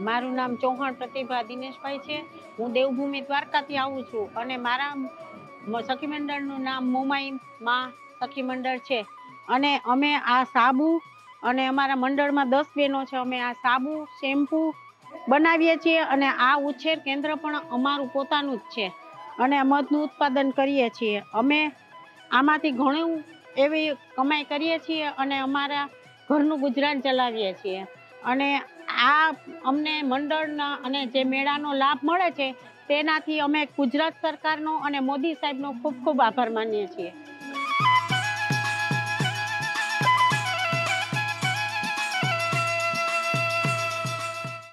મારું નામ ચૌહાણ પ્રતિભા દિનેશભાઈ છે. હું દેવભૂમિ દ્વારકાથી આવું છું અને મારા સખી મંડળનું નામ મોમાઈ માં સખી મંડળ છે. અને અમે આ સાબુ અને અમારા મંડળમાં દસ બહેનો છે. અમે આ સાબુ, શેમ્પૂ બનાવીએ છીએ અને આ ઉછેર કેન્દ્ર પણ અમારું પોતાનું જ છે. અને મધનું ઉત્પાદન કરીએ છીએ. અમે આમાંથી ઘણું એવી કમાઈ કરીએ છીએ અને અમારા ઘરનું ગુજરાન ચલાવીએ છીએ. અને આ અમને મંડળના અને જે મેળાનો લાભ મળે છે, તેનાથી અમે ગુજરાત સરકારનો અને મોદી સાહેબનો ખૂબ ખૂબ આભાર માનીએ છીએ.